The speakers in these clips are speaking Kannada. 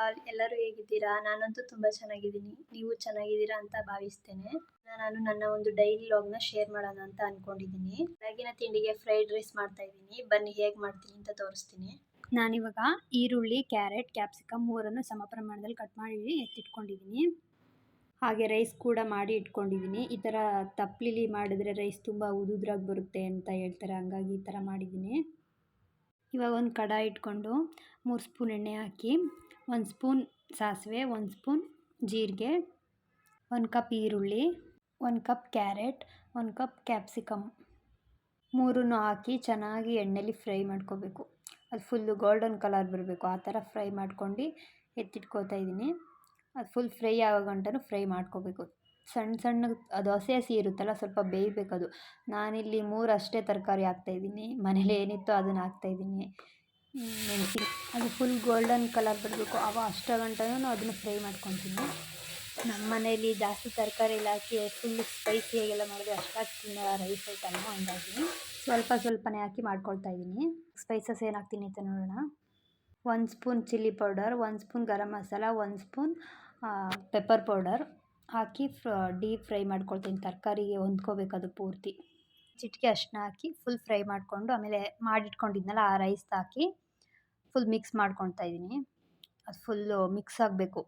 ಆಲ್ ಎಲ್ಲರೂ ಹೇಗಿದ್ದೀರಾ? ನಾನಂತೂ ತುಂಬ ಚೆನ್ನಾಗಿದ್ದೀನಿ. ನೀವು ಚೆನ್ನಾಗಿದ್ದೀರಾ ಅಂತ ಭಾವಿಸ್ತೇನೆ. ನಾನು ನನ್ನ ಒಂದು ಡೈಲಿ ಲಾಗ್ನ ಶೇರ್ ಮಾಡೋಣ ಅಂತ ಅನ್ಕೊಂಡಿದ್ದೀನಿ. ಬೆಳಗಿನ ತಿಂಡಿಗೆ ಫ್ರೈಡ್ ರೈಸ್ ಮಾಡ್ತಾ ಇದ್ದೀನಿ. ಬನ್ನಿ, ಹೇಗೆ ಮಾಡ್ತೀನಿ ಅಂತ ತೋರಿಸ್ತೀನಿ. ನಾನಿವಾಗ ಈರುಳ್ಳಿ ಕ್ಯಾರೆಟ್ ಕ್ಯಾಪ್ಸಿಕಮ್ ಮೂರನ್ನು ಸಮ ಪ್ರಮಾಣದಲ್ಲಿ ಕಟ್ ಮಾಡಿ ಎತ್ತಿಟ್ಕೊಂಡಿದ್ದೀನಿ. ಹಾಗೆ ರೈಸ್ ಕೂಡ ಮಾಡಿ ಇಟ್ಕೊಂಡಿದ್ದೀನಿ. ಈ ಥರ ತಪ್ಪಲಿಲಿ ಮಾಡಿದ್ರೆ ರೈಸ್ ತುಂಬ ಉದುದ್ರಾಗಿ ಬರುತ್ತೆ ಅಂತ ಹೇಳ್ತಾರೆ. ಹಂಗಾಗಿ ಈ ಥರ ಮಾಡಿದ್ದೀನಿ. ಇವಾಗ ಒಂದು ಕಡಾಯಿ ಇಟ್ಕೊಂಡು ಮೂರು ಸ್ಪೂನ್ ಎಣ್ಣೆ ಹಾಕಿ ಒಂದು ಸ್ಪೂನ್ ಸಾಸಿವೆ, ಒಂದು ಸ್ಪೂನ್ ಜೀರಿಗೆ, ಒಂದು ಕಪ್ ಈರುಳ್ಳಿ, ಒಂದು ಕಪ್ ಕ್ಯಾರೆಟ್, ಒಂದು ಕಪ್ ಕ್ಯಾಪ್ಸಿಕಮ್. ಮೂರನ್ನು ಹಾಕಿ ಚೆನ್ನಾಗಿ ಎಣ್ಣೆಲಿ ಫ್ರೈ ಮಾಡ್ಕೋಬೇಕು. ಅದು ಫುಲ್ಲು ಗೋಲ್ಡನ್ ಕಲರ್ ಬರಬೇಕು. ಆ ಥರ ಫ್ರೈ ಮಾಡ್ಕೊಂಡು ಎತ್ತಿಟ್ಕೋತಾ ಇದ್ದೀನಿ. ಅದು ಫುಲ್ ಫ್ರೈ ಆಗೋ ಗಂಟನೂ ಫ್ರೈ ಮಾಡ್ಕೋಬೇಕು. ಸಣ್ಣ ಸಣ್ಣ ಅದು ಹಸಿ ಹಸಿ ಇರುತ್ತಲ್ಲ, ಸ್ವಲ್ಪ ಬೇಯಬೇಕದು ನಾನಿಲ್ಲಿ ಮೂರು ಅಷ್ಟೇ ತರಕಾರಿ ಹಾಕ್ತಾಯಿದ್ದೀನಿ ಮನೇಲಿ ಏನಿತ್ತು ಅದನ್ನು ಹಾಕ್ತಾಯಿದ್ದೀನಿ ಮೆಣಸಿ ಅದು ಫುಲ್ ಗೋಲ್ಡನ್ ಕಲರ್ ಬರಬೇಕು. ಅವ ಅಷ್ಟು ಗಂಟನೂ ಅದನ್ನು ಫ್ರೈ ಮಾಡ್ಕೊತೀನಿ ನಮ್ಮ ಮನೇಲಿ ಜಾಸ್ತಿ ತರಕಾರಿ ಎಲ್ಲ ಹಾಕಿ ಫುಲ್ ಸ್ಪೈಸಿಯಾಗೆಲ್ಲ ಮಾಡಿದ್ರೆ ಅಷ್ಟಾಗಿ ತಿನ್ನೋ ರೈಸ್ ಐಟಮ್ ಹಂಗಾಗಿ ಸ್ವಲ್ಪ ಸ್ವಲ್ಪನೇ ಹಾಕಿ ಮಾಡ್ಕೊಳ್ತಾ ಇದ್ದೀನಿ. ಸ್ಪೈಸಸ್ ಏನು ಹಾಕ್ತೀನಿ ಅಂತ ನೋಡೋಣ. ಒಂದು ಸ್ಪೂನ್ ಚಿಲ್ಲಿ ಪೌಡರ್ ಒಂದು ಸ್ಪೂನ್ ಗರಂ ಮಸಾಲ, ಒಂದು ಸ್ಪೂನ್ ಪೆಪ್ಪರ್ ಪೌಡರ್ ಹಾಕಿ ಡೀಪ್ ಫ್ರೈ ಮಾಡ್ಕೊಳ್ತೀನಿ. ತರಕಾರಿಗೆ ಹೊಂದ್ಕೋಬೇಕು ಅದು ಪೂರ್ತಿ. ಚಿಟಿಕೆ ಅಷ್ಟನ್ನ ಹಾಕಿ ಫುಲ್ ಫ್ರೈ ಮಾಡಿಕೊಂಡು ಆಮೇಲೆ ಮಾಡಿಟ್ಕೊಂಡಿದ್ನಲ್ಲ ಆ ರೈಸ್ ಹಾಕಿ ಫುಲ್ ಮಿಕ್ಸ್ ಮಾಡ್ಕೊಳ್ತಾ ಇದ್ದೀನಿ ಅದು ಫುಲ್ಲು ಮಿಕ್ಸ್ ಆಗಬೇಕು.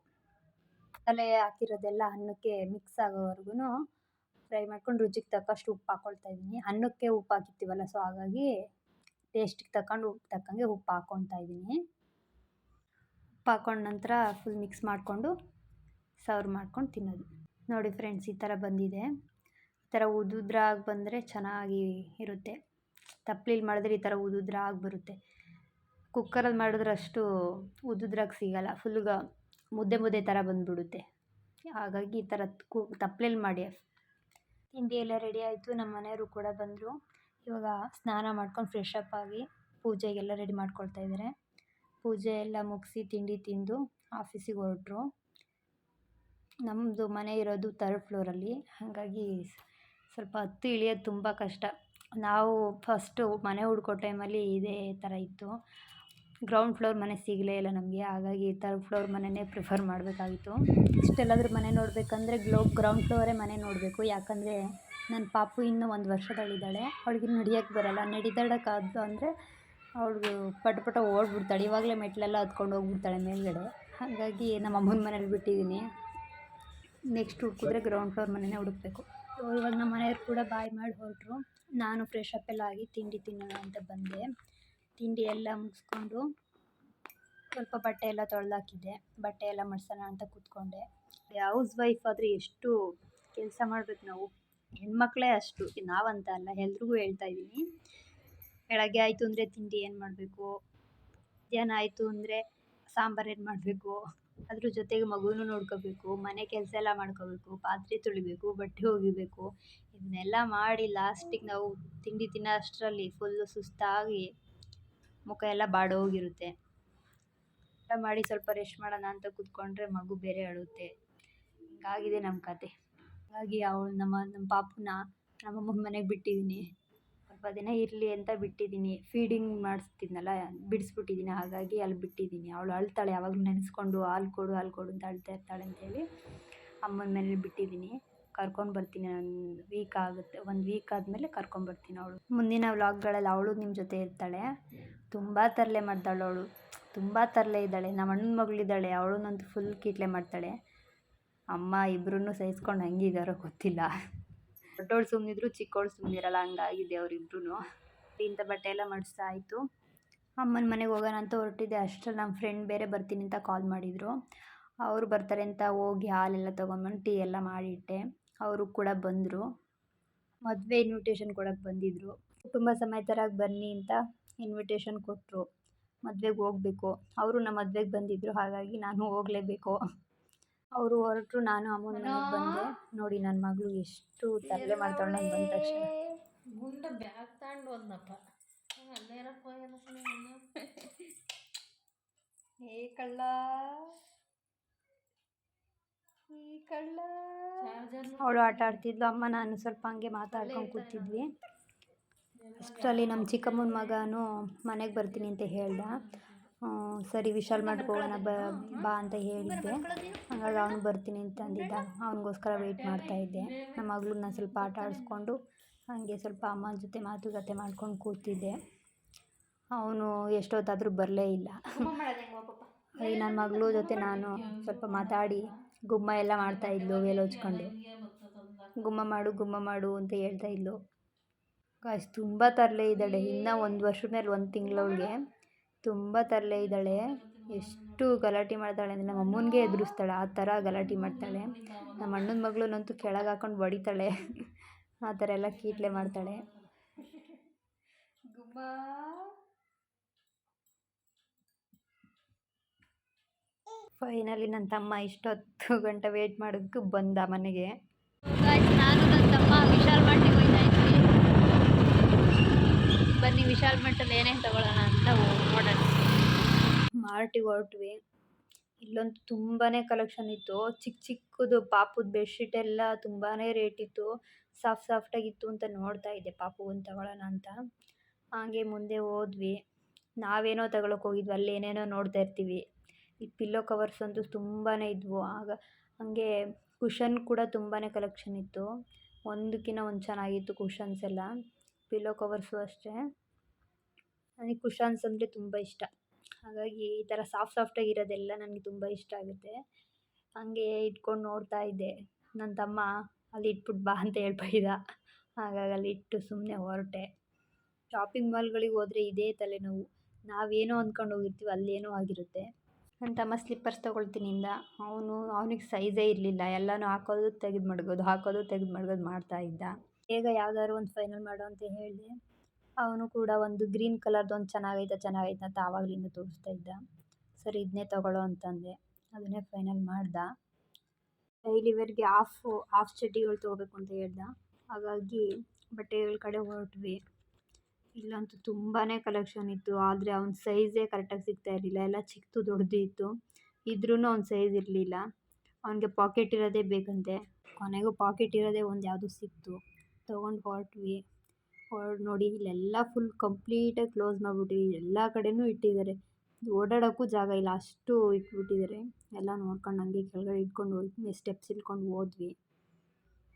ತಲೆ ಹಾಕಿರೋದೆಲ್ಲ ಅನ್ನಕ್ಕೆ ಮಿಕ್ಸ್ ಆಗೋವರೆಗೂ ಫ್ರೈ ಮಾಡ್ಕೊಂಡು ರುಚಿಗೆ ತಕ್ಕಷ್ಟು ಉಪ್ಪು ಹಾಕ್ಕೊಳ್ತಾ ಇದ್ದೀನಿ ಅನ್ನಕ್ಕೆ ಉಪ್ಪು ಹಾಕಿರ್ತೀವಲ್ಲ ಸೊ ಹಾಗಾಗಿ ಟೇಸ್ಟಿಗೆ ತಕ್ಕೊಂಡು ಉಪ್ಪು ತಕ್ಕಂಗೆ ಉಪ್ಪು ಹಾಕ್ಕೊಳ್ತಾ ಇದ್ದೀನಿ ಉಪ್ಪು ಹಾಕ್ಕೊಂಡ ನಂತರ ಫುಲ್ ಮಿಕ್ಸ್ ಮಾಡಿಕೊಂಡು ಸರ್ವ್ ಮಾಡ್ಕೊಂಡು ತಿನ್ನೋದು. ನೋಡಿ ಫ್ರೆಂಡ್ಸ್ ಈ ಥರ ಬಂದಿದೆ. ಈ ಥರ ಉದುದ್ರಾಗಿ ಬಂದರೆ ಚೆನ್ನಾಗಿ ಇರುತ್ತೆ. ತಪ್ಲಿಲಿ ಮಾಡಿದ್ರೆ ಈ ಥರ ಉದುದ್ರಾಗಿ ಬರುತ್ತೆ. ಕುಕ್ಕರಲ್ಲಿ ಮಾಡಿದ್ರೆ ಅಷ್ಟು ಉದುದ್ರಾಗಿ ಸಿಗಲ್ಲ. ಫುಲ್ಗ ಮುದ್ದೆ ಮುದ್ದೆ ಥರ ಬಂದುಬಿಡುತ್ತೆ. ಹಾಗಾಗಿ ಈ ಥರ ಕು, ತಪ್ಲೆಲಿ ಮಾಡಿ ತಿಂಡಿ ಎಲ್ಲ ರೆಡಿ ಆಯಿತು. ನಮ್ಮ ಮನೆಯವರು ಕೂಡ ಬಂದರು. ಇವಾಗ ಸ್ನಾನ ಮಾಡ್ಕೊಂಡು ಫ್ರೆಶ್ ಅಪ್ ಆಗಿ ಪೂಜೆಗೆಲ್ಲ ರೆಡಿ ಮಾಡ್ಕೊಳ್ತಾ ಇದ್ದಾರೆ ಪೂಜೆ ಎಲ್ಲ ಮುಗಿಸಿ ತಿಂಡಿ ತಿಂದು ಆಫೀಸಿಗೆ ಹೊರಟ್ರು. ನಮ್ಮದು ಮನೆ ಇರೋದು ತರ್ಡ್ ಫ್ಲೋರಲ್ಲಿ ಹಾಗಾಗಿ ಸ್ವಲ್ಪ ಹತ್ತು ಇಳಿಯೋದು ತುಂಬ ಕಷ್ಟ. ನಾವು ಫಸ್ಟು ಮನೆ ಹುಡ್ಕೋ ಟೈಮಲ್ಲಿ ಇದೇ ಥರ ಇತ್ತು. ಗ್ರೌಂಡ್ ಫ್ಲೋರ್ ಮನೆ ಸಿಗಲೇ ಇಲ್ಲ ನಮಗೆ. ಹಾಗಾಗಿ ತರ್ಡ್ ಫ್ಲೋರ್ ಮನೆಯೇ ಪ್ರಿಫರ್ ಮಾಡಬೇಕಾಗಿತ್ತು. ಇಷ್ಟೆಲ್ಲಾದರೂ ಮನೆ ನೋಡಬೇಕಂದ್ರೆ ಗ್ಲೋ ಗ್ರೌಂಡ್ ಫ್ಲೋರೇ ಮನೆ ನೋಡಬೇಕು. ಯಾಕಂದರೆ ನನ್ನ ಪಾಪು ಇನ್ನೂ ಒಂದು ವರ್ಷದಲ್ಲಿದ್ದಾಳೆ ಅವಳಿಗೆ ನಡಿಯೋಕ್ಕೆ ಬರೋಲ್ಲ. ನಡಿದಾಡೋಕ್ಕಾದ್ದು ಅಂದರೆ ಅವಳು ಪಟ ಪಟ ಓಡ್ಬಿಡ್ತಾಳೆ. ಇವಾಗಲೇ ಮೆಟ್ಲೆಲ್ಲ ಹತ್ಕೊಂಡು ಹೋಗ್ಬಿಡ್ತಾಳೆ ಮೇಲ್ಗಡೆ. ಹಾಗಾಗಿ ನಮ್ಮ ಅಮ್ಮನ ಮನೇಲಿ ಬಿಟ್ಟಿದ್ದೀನಿ. ನೆಕ್ಸ್ಟ್ ಹುಡ್ಕಿದ್ರೆ ಗ್ರೌಂಡ್ ಫ್ಲೋರ್ ಮನೆಯೇ ಹುಡುಕ್ಬೇಕು. ಇವಾಗ ನಮ್ಮ ಮನೆಯವ್ರು ಕೂಡ ಬಾಯ್ ಮಾಡಿ ಹೊರಟರು. ನಾನು ಫ್ರೆಶ್ ಅಪ್ ಎಲ್ಲ ಆಗಿ ತಿಂಡಿ ತಿನ್ನೋಣ ಅಂತ ಬಂದೆ. ತಿಂಡಿ ಎಲ್ಲ ಮುಗಿಸ್ಕೊಂಡು ಸ್ವಲ್ಪ ಬಟ್ಟೆ ಎಲ್ಲ ತೊಳೆದಾಕಿದ್ದೆ. ಬಟ್ಟೆ ಎಲ್ಲ ಮಡ್ಸೋಣ ಅಂತ ಕೂತ್ಕೊಂಡೆ. ಹೌಸ್ ವೈಫ್ ಆದರೆ ಎಷ್ಟು ಕೆಲಸ ಮಾಡ್ಬೇಕು ನಾವು. ಹೆಣ್ಮಕ್ಳೇ ಅಷ್ಟು. ನಾವಂತ ಅಲ್ಲ, ಎಲ್ರಿಗೂ ಹೇಳ್ತಾ ಇದ್ದೀನಿ. ಬೆಳಗ್ಗೆ ಆಯಿತು ಅಂದರೆ ತಿಂಡಿ ಏನು ಮಾಡಬೇಕು? ಮಧ್ಯಾಹ್ನ ಆಯಿತು ಅಂದರೆ ಸಾಂಬಾರು ಏನು ಮಾಡಬೇಕು? ಅದ್ರ ಜೊತೆಗೆ ಮಗುನೂ ನೋಡ್ಕೋಬೇಕು, ಮನೆ ಕೆಲಸ ಎಲ್ಲ ಮಾಡ್ಕೋಬೇಕು, ಪಾತ್ರೆ ತೊಳಿಬೇಕು, ಬಟ್ಟೆ ಒಗಿಬೇಕು. ಇದನ್ನೆಲ್ಲ ಮಾಡಿ ಲಾಸ್ಟಿಗೆ ನಾವು ತಿಂಡಿ ತಿನ್ನೋ ಅಷ್ಟರಲ್ಲಿ ಫುಲ್ಲು ಸುಸ್ತಾಗಿ ಮುಖ ಎಲ್ಲ ಬಾಡೋಗಿರುತ್ತೆ. ಊಟ ಮಾಡಿ ಸ್ವಲ್ಪ ರೆಸ್ಟ್ ಮಾಡೋಣ ಅಂತ ಕೂತ್ಕೊಂಡ್ರೆ ಮಗು ಬೇರೆ ಅಳುತ್ತೆ. ಹಿಂಗಾಗಿದೆ ನಮ್ಮ ಕತೆ. ಹಾಗಾಗಿ ಅವಳು ನಮ್ಮ ನಮ್ಮ ಪಾಪನ ನಮ್ಮಮ್ಮನ ಮನೆಗೆ ಬಿಟ್ಟಿದ್ದೀನಿ ಸ್ವಲ್ಪ ದಿನ ಇರಲಿ ಅಂತ ಬಿಟ್ಟಿದ್ದೀನಿ ಫೀಡಿಂಗ್ ಮಾಡಿಸ್ತಿದ್ನಲ್ಲ ಬಿಡಿಸ್ಬಿಟ್ಟಿದ್ದೀನಿ ಹಾಗಾಗಿ ಅಲ್ಲಿ ಬಿಟ್ಟಿದ್ದೀನಿ ಅವಳು ಅಳ್ತಾಳೆ, ಯಾವಾಗಲೂ ನೆನೆಸ್ಕೊಂಡು ಹಾಲು ಕೊಡು ಹಾಲು ಕೊಡು ಅಂತ ಅಳ್ತಾ ಇರ್ತಾಳೆ ಅಂತೇಳಿ ಅಮ್ಮನ ಮನೇಲಿ ಬಿಟ್ಟಿದ್ದೀನಿ ಕರ್ಕೊಂಡು ಬರ್ತೀನಿ, ಒಂದು ವೀಕ್ ಆಗುತ್ತೆ, ಒಂದು ವೀಕ್ ಆದಮೇಲೆ ಕರ್ಕೊಂಬರ್ತೀನಿ ಅವಳು. ಮುಂದಿನ ವ್ಲಾಗ್ಗಳಲ್ಲಿ ಅವಳು ನಿಮ್ಮ ಜೊತೆ ಇರ್ತಾಳೆ. ತುಂಬ ತರಲೆ ಮಾಡ್ತಾಳೆ ಅವಳು. ತುಂಬ ತರಲೆ ಇದ್ದಾಳೆ. ನಮ್ಮ ಅಣ್ಣನ ಮಗಳಿದ್ದಾಳೆ ಅವಳನ್ನಂತೂ ಫುಲ್ ಕೀಟ್ಲೆ ಮಾಡ್ತಾಳೆ. ಅಮ್ಮ ಇಬ್ಬರೂ ಸಹಿಸ್ಕೊಂಡು ಹಂಗಿದಾರೋ ಗೊತ್ತಿಲ್ಲ. ದೊಡ್ಡವಳು ಸುಮ್ಮನಿದ್ರು ಚಿಕ್ಕವಳು ಸುಮ್ಮನಿರಲ್ಲ ಹಂಗಾಗಿದೆ ಅವರಿಬ್ರು ಇಂಥ ಬಟ್ಟೆ ಎಲ್ಲ ಮಡಿಸ್ತಾ ಆಯಿತು. ಅಮ್ಮನ ಮನೆಗೆ ಹೋಗೋಣ ಅಂತ ಹೊರಟಿದ್ದೆ. ಅಷ್ಟರಲ್ಲಿ ನಮ್ಮ ಫ್ರೆಂಡ್ ಬೇರೆ ಬರ್ತೀನಿ ಅಂತ ಕಾಲ್ ಮಾಡಿದರು. ಅವರು ಬರ್ತಾರೆ ಅಂತ ಹೋಗಿ ಹಾಲೆಲ್ಲ ತೊಗೊಂಬಂದು ಟೀ ಎಲ್ಲ ಮಾಡಿಟ್ಟೆ. ಅವರು ಕೂಡ ಬಂದರು. ಮದುವೆ ಇನ್ವಿಟೇಷನ್ ಕೊಡೋಕ್ಕೆ ಬಂದಿದ್ದರು ಕುಟುಂಬ ಸಮೇತರಾಗಿ ಬನ್ನಿ ಅಂತ ಇನ್ವಿಟೇಷನ್ ಕೊಟ್ಟರು ಮದುವೆಗೆ ಹೋಗಬೇಕು. ಅವರು ನಮ್ಮ ಮದುವೆಗೆ ಬಂದಿದ್ದರು ಹಾಗಾಗಿ ನಾನು ಹೋಗಲೇಬೇಕು. ಅವರು ಹೊರಟರು, ನಾನು ಅಮ್ಮನ ಮನೆಗೆ ಬಂದೆ. ನೋಡಿ ನನ್ನ ಮಗಳು ಎಷ್ಟು ತರಲೆ ಮಾಡ್ತಾಳೆ ನಾನು ಬಂದ ತಕ್ಷಣ. ಗುಂಡ ಬ್ಯಾಗ್ ಅಲ್ಲೇ ಏ ಕಳ್ಳ. ಅವಳು ಆಟ ಆಡ್ತಿದ್ಲು ಅಮ್ಮ ನಾನು ಸ್ವಲ್ಪ ಹಂಗೆ ಮಾತಾಡ್ಕೊಂಡು ಕೂತಿದ್ವಿ. ಅಷ್ಟರಲ್ಲಿ ನಮ್ಮ ಚಿಕ್ಕಮ್ಮನ ಮಗನು ಮನೆಗೆ ಬರ್ತೀನಿ ಅಂತ ಹೇಳ್ದ. ಸರಿ ವಿಶಾಲ್ ಮಾಡ್ಕೋಣ ಹೋಗೋಣ ಬ ಬಾ ಅಂತ ಹೇಳಿದ್ದೆ. ಹಾಗಾಗಿ ಅವನು ಬರ್ತೀನಿ ಅಂತ ಅಂದಿದ್ದ. ಅವನಿಗೋಸ್ಕರ ವೆಯ್ಟ್ ಮಾಡ್ತಾ ಇದ್ದೆ. ನಮ್ಮ ಮಗಳನ್ನ ಸ್ವಲ್ಪ ಆಟ ಆಡಿಸ್ಕೊಂಡು ಹಾಗೆ ಸ್ವಲ್ಪ ಅಮ್ಮನ ಜೊತೆ ಮಾತುಕತೆ ಮಾಡ್ಕೊಂಡು ಕೂತಿದ್ದೆ. ಅವನು ಎಷ್ಟೊತ್ತಾದರೂ ಬರಲೇ ಇಲ್ಲ. ನನ್ನ ಮಗಳ ಜೊತೆ ನಾನು ಸ್ವಲ್ಪ ಮಾತಾಡಿ ಗುಮ್ಮ ಎಲ್ಲ ಮಾಡ್ತಾ ಇದ್ಲು ಹಚ್ಕೊಂಡು. ಗುಮ್ಮ ಮಾಡು ಗುಮ್ಮ ಮಾಡು ಅಂತ ಹೇಳ್ತಾ ಇದ್ಲು. ಗಾಯ್ಸ್ ತುಂಬ ತರಲೆ ಇದ್ದಾಳೆ. ಇನ್ನೂ ಒಂದು ವರ್ಷದ ಮೇಲೆ ಒಂದು ತಿಂಗಳವಳಿಗೆ ತುಂಬ ತರಲೆ ಇದ್ದಾಳೆ. ಎಷ್ಟು ಗಲಾಟೆ ಮಾಡ್ತಾಳೆ ಅಂದರೆ ನಮ್ಮ ಅಮ್ಮನಿಗೆ ಎದುರಿಸ್ತಾಳೆ. ಆ ಥರ ಗಲಾಟೆ ಮಾಡ್ತಾಳೆ. ನಮ್ಮ ಅಣ್ಣನ ಮಗಳನ್ನಂತೂ ಕೆಳಗೆ ಹಾಕೊಂಡು ಹೊಡಿತಾಳೆ. ಆ ಥರ ಎಲ್ಲ ಕೀಟ್ಲೆ ಮಾಡ್ತಾಳೆ. ಗುಮ್ಮ. ಫೈನಲಿ ನನ್ನ ತಮ್ಮ ಇಷ್ಟೊತ್ತು ಗಂಟೆ ವೇಟ್ ಮಾಡೋದಕ್ಕೆ ಬಂದ ಮನೆಗೆ. ನಾನು ನನ್ನ ತಮ್ಮ ವಿಶಾಲ್ ಮಟ್ಟಿಗೆ ಹೋಗ್ತಾ ಇದ್ವಿ. ಬನ್ನಿ ವಿಶಾಲ್ ಮಟ್ಟಲ್ಲಿ ಏನೇನು ತಗೊಳ್ಳೋಣ ಅಂತ ನೋಡೋಣ. ಮಾರ್ಟಿಗೆ ಹೊರಟ್ವಿ. ಇಲ್ಲೊಂದು ತುಂಬಾ ಕಲೆಕ್ಷನ್ ಇತ್ತು. ಚಿಕ್ಕ ಚಿಕ್ಕದು ಪಾಪದ ಬೆಡ್ಶೀಟ್ ಎಲ್ಲ ತುಂಬಾ ರೇಟ್ ಇತ್ತು. ಸಾಫ್ಟ್ ಸಾಫ್ಟಾಗಿತ್ತು ಅಂತ ನೋಡ್ತಾ ಇದ್ದೆ ಪಾಪುಗನ್ನು ತಗೊಳ್ಳೋಣ ಅಂತ. ಹಾಗೆ ಮುಂದೆ ಹೋದ್ವಿ. ನಾವೇನೋ ತಗೊಳಕ್ಕೆ ಹೋಗಿದ್ವಿ ಅಲ್ಲಿ ಏನೇನೋ ನೋಡ್ತಾ ಇರ್ತೀವಿ. ಈ ಪಿಲ್ಲೋ ಕವರ್ಸ್ ಅಂತೂ ತುಂಬಾ ಇದ್ವು. ಆಗ ಹಂಗೆ ಕುಷನ್ ಕೂಡ ತುಂಬಾ ಕಲೆಕ್ಷನ್ ಇತ್ತು. ಒಂದಕ್ಕಿಂತ ಒಂದು ಚೆನ್ನಾಗಿತ್ತು ಕುಷನ್ಸ್ ಎಲ್ಲ. ಪಿಲ್ಲೋ ಕವರ್ಸು ಅಷ್ಟೇ. ನನಗೆ ಕುಷನ್ಸ್ ಅಂದರೆ ತುಂಬ ಇಷ್ಟ. ಹಾಗಾಗಿ ಈ ಥರ ಸಾಫ್ಟ್ ಸಾಫ್ಟಾಗಿರೋದೆಲ್ಲ ನನಗೆ ತುಂಬ ಇಷ್ಟ ಆಗುತ್ತೆ. ಹಂಗೆ ಇಟ್ಕೊಂಡು ನೋಡ್ತಾ ಇದ್ದೆ. ನನ್ನ ತಮ್ಮ ಅಲ್ಲಿ ಇಟ್ಬಿಟ್ಟು ಬಾ ಅಂತ ಹೇಳ್ಬೈದ ಹಾಗಾಗಿ ಅಲ್ಲಿ ಇಟ್ಟು ಸುಮ್ಮನೆ ಹೊರಟೆ. ಶಾಪಿಂಗ್ ಮಾಲ್ಗಳಿಗೆ ಹೋದರೆ ಇದೇ ತಲೆನೋವು. ನಾವೇನೋ ಅಂದ್ಕೊಂಡು ಹೋಗಿರ್ತೀವಿ, ಅಲ್ಲೇನೋ ಆಗಿರುತ್ತೆ. ನನ್ನ ತಮ್ಮ ಸ್ಲಿಪ್ಪರ್ಸ್ ತೊಗೊಳ್ತೀನಿಂದ ಅವನು, ಅವ್ನಿಗೆ ಸೈಜೇ ಇರಲಿಲ್ಲ. ಎಲ್ಲನೂ ಹಾಕೋದು, ತೆಗೆದು ಮಡಗೋದು, ಹಾಕೋದು, ತೆಗೆದು ಮಡಗೋದು ಮಾಡ್ತಾ ಇದ್ದ. ಬೇಗ ಯಾವ್ದಾದ್ರು ಒಂದು ಫೈನಲ್ ಮಾಡು ಅಂತ ಹೇಳಿದೆ. ಅವನು ಕೂಡ ಒಂದು ಗ್ರೀನ್ ಕಲರ್ದು ಒಂದು ಚೆನ್ನಾಗೈತೆ ಚೆನ್ನಾಗೈತೆ ಅಂತ ಆವಾಗಲಿಂದ ತೋರಿಸ್ತಾ ಇದ್ದ. ಸರಿ ಇದನ್ನೇ ತಗೊಳ್ಳೋ ಅಂತಂದೆ. ಅದನ್ನೇ ಫೈನಲ್ ಮಾಡ್ದ. ಡೈಲಿ ಹಾಫ್ ಹಾಫ್ ಚಡ್ಡಿಗಳು ತೊಗೋಬೇಕು ಅಂತ ಹೇಳ್ದ. ಹಾಗಾಗಿ ಬಟ್ಟೆಗಳ ಕಡೆ ಹೊರಟ್ವಿ. ಇಲ್ಲಂತೂ ತುಂಬಾ ಕಲೆಕ್ಷನ್ ಇತ್ತು. ಆದರೆ ಅವ್ನ ಸೈಜೇ ಕರೆಕ್ಟಾಗಿ ಸಿಗ್ತಾ ಇರಲಿಲ್ಲ. ಎಲ್ಲ ಚಿಕ್ಕದು ದೊಡ್ಡದು ಇತ್ತು. ಇದ್ರೂ ಅವ್ನ ಸೈಜ್ ಇರಲಿಲ್ಲ. ಅವನಿಗೆ ಪಾಕೆಟ್ ಇರೋದೇ ಬೇಕಂತೆ. ಕೊನೆಗೂ ಪಾಕೆಟ್ ಇರೋದೇ ಒಂದು ಯಾವುದು ಸಿಕ್ತು. ತೊಗೊಂಡು ಹೊರಟ್ವಿ. ಹೊರ್ಡು ನೋಡಿ ಇಲ್ಲೆಲ್ಲ ಫುಲ್ ಕಂಪ್ಲೀಟಾಗಿ ಕ್ಲೋಸ್ ಮಾಡಿಬಿಟ್ಟಿವಿ ಎಲ್ಲ ಕಡೆನೂ ಇಟ್ಟಿದ್ದಾರೆ. ಓಡಾಡೋಕ್ಕೂ ಜಾಗ ಇಲ್ಲ. ಅಷ್ಟು ಇಟ್ಬಿಟ್ಟಿದ್ದಾರೆ. ಎಲ್ಲ ನೋಡ್ಕೊಂಡು ಹಂಗೆ ಕೆಳಗಡೆ ಇಟ್ಕೊಂಡು ಹೋದ್ವಿ. ಸ್ಟೆಪ್ಸ್ ಇಟ್ಕೊಂಡು ಹೋದ್ವಿ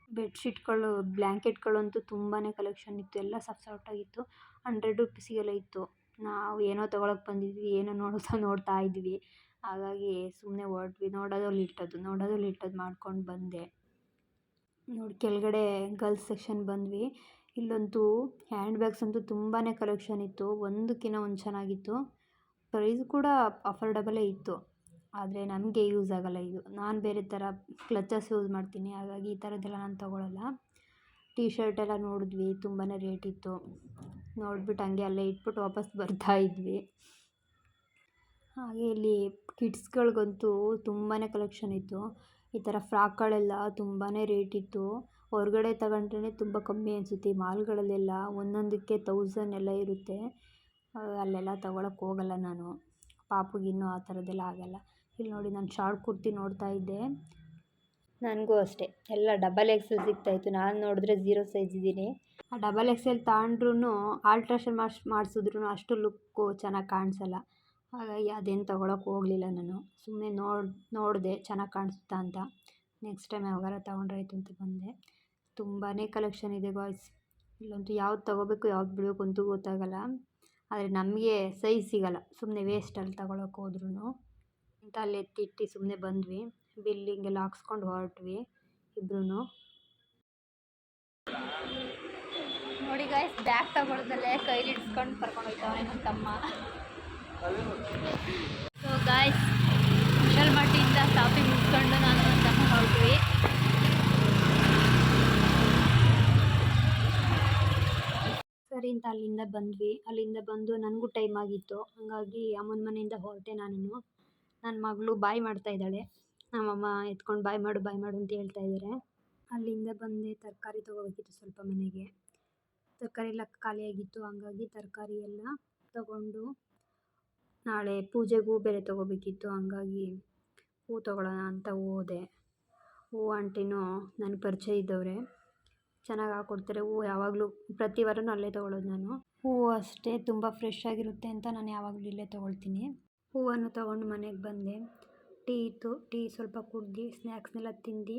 ಬೆಡ್ಶೀಟ್ಗಳು ಬ್ಲ್ಯಾಂಕೆಟ್ಗಳಂತೂ ತುಂಬಾ ಕಲೆಕ್ಷನ್ ಇತ್ತು. ಎಲ್ಲ ಸಫ್ಟ್ ಸಾಫ್ಟಾಗಿತ್ತು ಹಂಡ್ರೆಡ್ ರುಪೀಸಿಗೆಲ್ಲ ಇತ್ತು. ನಾವು ಏನೋ ತೊಗೊಳಕ್ಕೆ ಬಂದಿದ್ವಿ, ಏನೋ ನೋಡ್ತಾ ನೋಡ್ತಾ ಇದ್ವಿ. ಹಾಗಾಗಿ ಸುಮ್ಮನೆ ಹೊರಟ್ವಿ. ನೋಡೋದ್ರಲ್ಲಿ ಇಟ್ಟದ್ದು ನೋಡೋದ್ರಲ್ಲಿ ಇಟ್ಟದ್ದು ಮಾಡ್ಕೊಂಡು ಬಂದೆ. ನೋಡಿ, ಕೆಳಗಡೆ ಗರ್ಲ್ಸ್ ಸೆಕ್ಷನ್ ಬಂದ್ವಿ. ಇಲ್ಲಂತೂ ಹ್ಯಾಂಡ್ ಬ್ಯಾಗ್ಸ್ ಅಂತೂ ತುಂಬಾ ಕಲೆಕ್ಷನ್ ಇತ್ತು. ಒಂದಕ್ಕಿಂತ ಒಂದು ಚೆನ್ನಾಗಿತ್ತು. ಪ್ರೈಸ್ ಕೂಡ ಅಫೋರ್ಡಬಲೇ ಇತ್ತು. ಆದರೆ ನಮಗೆ ಯೂಸ್ ಆಗೋಲ್ಲ ಇದು. ನಾನು ಬೇರೆ ಥರ ಕ್ಲಚಸ್ ಯೂಸ್ ಮಾಡ್ತೀನಿ. ಹಾಗಾಗಿ ಈ ಥರದ್ದೆಲ್ಲ ನಾನು ತೊಗೊಳಲ್ಲ. ಟೀ ಶರ್ಟ್ ಎಲ್ಲ ನೋಡಿದ್ವಿ ತುಂಬಾ ರೇಟ್ ಇತ್ತು. ನೋಡ್ಬಿಟ್ಟು ಹಂಗೆ ಅಲ್ಲೇ ಇಟ್ಬಿಟ್ಟು ವಾಪಸ್ ಬರ್ತಾ ಇದ್ವಿ. ಹಾಗೆ ಇಲ್ಲಿ ಕಿಡ್ಸ್ಗಳಿಗಂತೂ ತುಂಬಾ ಕಲೆಕ್ಷನ್ ಇತ್ತು. ಈ ಥರ ಫ್ರಾಕ್ಗಳೆಲ್ಲ ತುಂಬಾ ರೇಟ್ ಇತ್ತು. ಹೊರಗಡೆ ತಗೊಂಡ್ರೆ ತುಂಬ ಕಮ್ಮಿ ಅನಿಸುತ್ತೆ. ಮಾಲ್ಗಳಲ್ಲೆಲ್ಲ ಒಂದೊಂದಕ್ಕೆ ತೌಸಂಡ್ ಎಲ್ಲ ಇರುತ್ತೆ. ಅಲ್ಲೆಲ್ಲ ತಗೊಳಕ್ಕೆ ಹೋಗಲ್ಲ ನಾನು. ಪಾಪುಗಿನ್ನೂ ಆ ಥರದ್ದೆಲ್ಲ ಆಗಲ್ಲ. ಇಲ್ಲಿ ನೋಡಿ, ನಾನು ಶಾರ್ಟ್ ಕುರ್ತಿ ನೋಡ್ತಾ ಇದ್ದೆ. ನನಗೂ ಅಷ್ಟೇ. ಎಲ್ಲ ಡಬಲ್ ಎಕ್ಸೆಲ್ ಸಿಗ್ತಾಯಿತ್ತು. ನಾನು ನೋಡಿದ್ರೆ ಝೀರೋ ಸೈಜ್ ಇದ್ದೀನಿ. ಆ ಡಬಲ್ ಎಕ್ಸೆಲ್ ತಗೊಂಡ್ರೂ ಆಲ್ಟ್ರೇಷನ್ ಮಾಡಿಸ್ ಮಾಡಿಸಿದ್ರು ಅಷ್ಟು ಲುಕ್ಕು ಚೆನ್ನಾಗಿ ಕಾಣಿಸಲ್ಲ. ಹಾಗಾಗಿ ಅದೇನು ತೊಗೊಳಕ್ಕೆ ಹೋಗಲಿಲ್ಲ ನಾನು. ಸುಮ್ಮನೆ ನೋಡಿ, ನೋಡಿದೆ ಚೆನ್ನಾಗಿ ಕಾಣಿಸುತ್ತಾ ಅಂತ. ನೆಕ್ಸ್ಟ್ ಟೈಮ್ ಯಾವಾಗಾರ ತೊಗೊಂಡ್ರಾಯ್ತು ಅಂತ ಬಂದೆ. ತುಂಬಾ ಕಲೆಕ್ಷನ್ ಇದೆ ಬಾಯ್ಸ್ ಇಲ್ಲಂತೂ ಯಾವ್ದು ತೊಗೋಬೇಕು, ಯಾವ್ದು ಬಿಡಬೇಕು ಅಂತೂ ಗೊತ್ತಾಗಲ್ಲ. ಆದರೆ ನಮಗೆ ಸೈಜ್ ಸಿಗಲ್ಲ. ಸುಮ್ಮನೆ ವೇಸ್ಟಲ್ಲಿ ತೊಗೊಳಕ್ಕೆ ಹೋದ್ರೂ ಅಂತ ಅಲ್ಲಿ ಎತ್ತಿಟ್ಟು ಸುಮ್ಮನೆ ಬಂದ್ವಿ. ಬಿಲ್ಲಿಂಗೆಲ್ಲ ಹಾಕ್ಸ್ಕೊಂಡು ಹೊರಟ್ವಿ ಇಬ್ರುನು ನೋಡಿ ಗಾಯ್ಸ್ ಬ್ಯಾಗ್ ತಗೊಳ್ದಲ್ಲೇ ಕೈಲಿ ಇಡ್ಸ್ಕೊಂಡು ಕರ್ಕೊಂಡು ಹೋಗ್ತಾವೆ ನಮ್ಮ ತಮ್ಮ. ಸೊ ಗಾಯ್ಸ್ ಕುಶಲ್ ಮಟ್ಟಿಯಿಂದ ಶಾಪಿಂಗ್ ಮುಗಿಸ್ಕೊಂಡು ನಾನು ನನ್ನ ತಮ್ಮ ಹೊರಟ್ವಿ. ಸರಿ ಅಲ್ಲಿಂದ ಬಂದ್ವಿ. ಅಲ್ಲಿಂದ ಬಂದು ನನಗೂ ಟೈಮ್ ಆಗಿತ್ತು. ಹಾಗಾಗಿ ಅಮ್ಮನ ಮನೆಯಿಂದ ಹೊರಟೆ ನಾನು ನನ್ನ ಮಗಳು ಬಾಯ್ ಮಾಡ್ತಾ ಇದ್ದಾಳೆ. ನಮ್ಮಮ್ಮ ಎತ್ಕೊಂಡು ಬಾಯ್ ಮಾಡು ಬಾಯ್ ಮಾಡು ಅಂತ ಹೇಳ್ತಾ ಇದ್ದಾರೆ ಅಲ್ಲಿಂದ ಬಂದೆ ತರಕಾರಿ ತೊಗೋಬೇಕಿತ್ತು ಸ್ವಲ್ಪ ಮನೆಗೆ. ತರಕಾರಿ ಎಲ್ಲ ಖಾಲಿಯಾಗಿತ್ತು, ಹಂಗಾಗಿ ತರಕಾರಿ ಎಲ್ಲ ತಗೊಂಡು ನಾಳೆ ಪೂಜೆಗೂ ಬೇರೆ ತೊಗೋಬೇಕಿತ್ತು, ಹಂಗಾಗಿ ಹೂ ತೊಗೊಳ್ಳೋಣ ಅಂತ ಹೋದೆ. ಹೂ ಆಂಟಿನೂ ನನಗೆ ಪರಿಚಯ ಇದ್ದವ್ರೆ. ಚೆನ್ನಾಗಿ ಹಾಕ್ಕೊಡ್ತಾರೆ ಹೂವು ಯಾವಾಗಲೂ ಪ್ರತಿ ವಾರನೂ ಅಲ್ಲೇ ತೊಗೊಳ್ಳೋದು ನಾನು. ಹೂವು ಅಷ್ಟೇ, ತುಂಬ ಫ್ರೆಶ್ ಆಗಿರುತ್ತೆ ಅಂತ ನಾನು ಯಾವಾಗಲೂ ಇಲ್ಲೇ ತೊಗೊಳ್ತೀನಿ. ಹೂವನ್ನು ತೊಗೊಂಡು ಮನೆಗೆ ಬಂದೆ. ಟೀ ಇತ್ತು. ಟೀ ಸ್ವಲ್ಪ ಕುಡ್ದು ಸ್ನ್ಯಾಕ್ಸ್ನೆಲ್ಲ ತಿಂದು,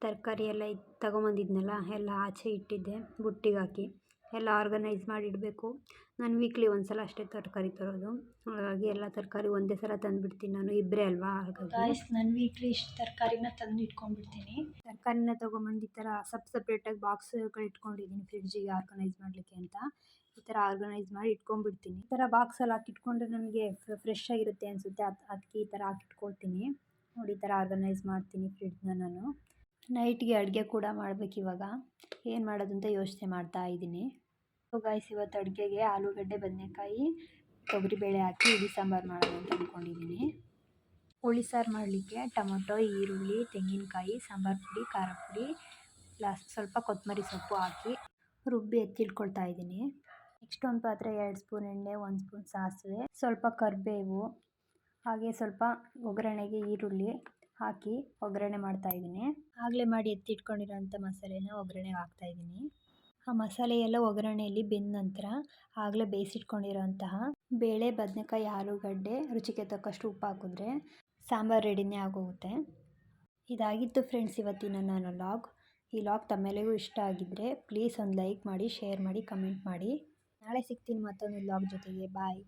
ತರಕಾರಿ ಎಲ್ಲ ಇತ್ತು ತಗೊಂಬಂದಿದ್ನಲ್ಲ, ಎಲ್ಲ ಆಚೆ ಇಟ್ಟಿದ್ದೆ, ಬುಟ್ಟಿಗೆ ಹಾಕಿ. ಎಲ್ಲ ಆರ್ಗನೈಸ್ ಮಾಡಿ ಇಡಬೇಕು. ನಾನು ವೀಕ್ಲಿ ಒಂದು ಸಲ ಅಷ್ಟೇ ತರಕಾರಿ ತರೋದು. ಹಾಗಾಗಿ ಎಲ್ಲ ತರಕಾರಿ ಒಂದೇ ಸಲ ತಂದುಬಿಡ್ತೀನಿ ನಾನು ಇಬ್ಬರೇ ಅಲ್ವಾ ಹಾಗಾಗಿ. ನಾನು ವೀಕ್ಲಿ ಇಷ್ಟು ತರಕಾರಿನ ತಂದು ಇಟ್ಕೊಂಡ್ಬಿಡ್ತೀನಿ. ತರಕಾರಿನ ತೊಗೊಂಬಂದು ಈ ಥರ ಸಪ್ ಸಪ್ರೇಟಾಗಿ ಬಾಕ್ಸ್ಗಳು ಇಟ್ಕೊಂಡಿದ್ದೀನಿ ಫ್ರಿಡ್ಜಿಗೆ ಆರ್ಗನೈಸ್ ಮಾಡಲಿಕ್ಕೆ ಅಂತ. ಈ ಥರ ಆರ್ಗನೈಸ್ ಮಾಡಿ ಇಟ್ಕೊಂಡ್ಬಿಡ್ತೀನಿ. ಈ ಥರ ಬಾಕ್ಸಲ್ಲಿ ಹಾಕಿಟ್ಕೊಂಡ್ರೆ ನನಗೆ ಫ್ರೆಶ್ ಆಗಿರುತ್ತೆ ಅನಿಸುತ್ತೆ. ಅದು ಅದಕ್ಕೆ ಈ ಥರ ಹಾಕಿಟ್ಕೊಳ್ತೀನಿ. ನೋಡಿ ಈ ಥರ ಆರ್ಗನೈಸ್ ಮಾಡ್ತೀನಿ ಫ್ರಿಡ್ಜ್ನ ನಾನು. ನೈಟ್ಗೆ ಅಡುಗೆ ಕೂಡ ಮಾಡಬೇಕಿವಾಗ. ಇವಾಗ ಏನು ಮಾಡೋದು ಅಂತ ಯೋಚನೆ ಮಾಡ್ತಾ ಇದ್ದೀನಿ. ಸೊ ಗಾಯ್ಸ್ ಇವತ್ತು ಅಡುಗೆಗೆ ಆಲೂಗಡ್ಡೆ, ಬದನೆಕಾಯಿ ತೊಗರಿಬೇಳೆ ಹಾಕಿ ಹುಳಿ ಸಾಂಬಾರು ಮಾಡೋಣ ಅಂತ ಅಂದ್ಕೊಂಡಿದ್ದೀನಿ ಹುಳಿ ಸಾರು ಮಾಡಲಿಕ್ಕೆ ಟೊಮೊಟೊ, ಈರುಳ್ಳಿ, ತೆಂಗಿನಕಾಯಿ, ಸಾಂಬಾರು ಪುಡಿ, ಖಾರ ಪುಡಿ, ಲಾಸ್ಟ್ ಸ್ವಲ್ಪ ಕೊತ್ತಂಬರಿ ಸೊಪ್ಪು ಹಾಕಿ ರುಬ್ಬಿ ಎತ್ತಿಟ್ಕೊಳ್ತಾ ಇದ್ದೀನಿ. ನೆಕ್ಸ್ಟ್ ಒಂದು ಪಾತ್ರೆ ಎರಡು ಸ್ಪೂನ್ ಎಣ್ಣೆ, ಒಂದು ಸ್ಪೂನ್ ಸಾಸಿವೆ, ಸ್ವಲ್ಪ ಕರಿಬೇವು, ಹಾಗೆ ಸ್ವಲ್ಪ ಒಗ್ಗರಣೆಗೆ ಈರುಳ್ಳಿ ಹಾಕಿ ಒಗ್ಗರಣೆ ಮಾಡ್ತಾಯಿದ್ದೀನಿ ಆಗಲೇ ಮಾಡಿ ಎತ್ತಿಟ್ಕೊಂಡಿರೋಂಥ ಮಸಾಲೆನ ಒಗ್ಗರಣೆಗೆ ಹಾಕ್ತಾ ಇದ್ದೀನಿ. ಆ ಮಸಾಲೆ ಎಲ್ಲ ಒಗ್ಗರಣೆಯಲ್ಲಿ ಬೆಂದ ನಂತರ ಆಗಲೇ ಬೇಯಿಸಿಟ್ಕೊಂಡಿರೋಂತಹ ಬೇಳೆ, ಬದನೆಕಾಯಿ, ಆಲೂಗಡ್ಡೆ, ರುಚಿಗೆ ತಕ್ಕಷ್ಟು ಉಪ್ಪು ಹಾಕಿದ್ರೆ ಸಾಂಬಾರು ರೆಡಿನೇ ಆಗೋಗುತ್ತೆ. ಇದಾಗಿತ್ತು ಫ್ರೆಂಡ್ಸ್ ಇವತ್ತಿನ ನಾನು ಲಾಗ್. ಈ ಲಾಗ್ ತಮ್ಮೆಲ್ಲರಿಗೂ ಇಷ್ಟ ಆಗಿದ್ದರೆ ಪ್ಲೀಸ್ ಒಂದು ಲೈಕ್ ಮಾಡಿ, ಶೇರ್ ಮಾಡಿ, ಕಮೆಂಟ್ ಮಾಡಿ. ನಾಳೆ ಸಿಗ್ತೀನಿ ಮತ್ತೊಂದು ಲಾಗ್ ಜೊತೆಗೆ. ಬಾಯ್.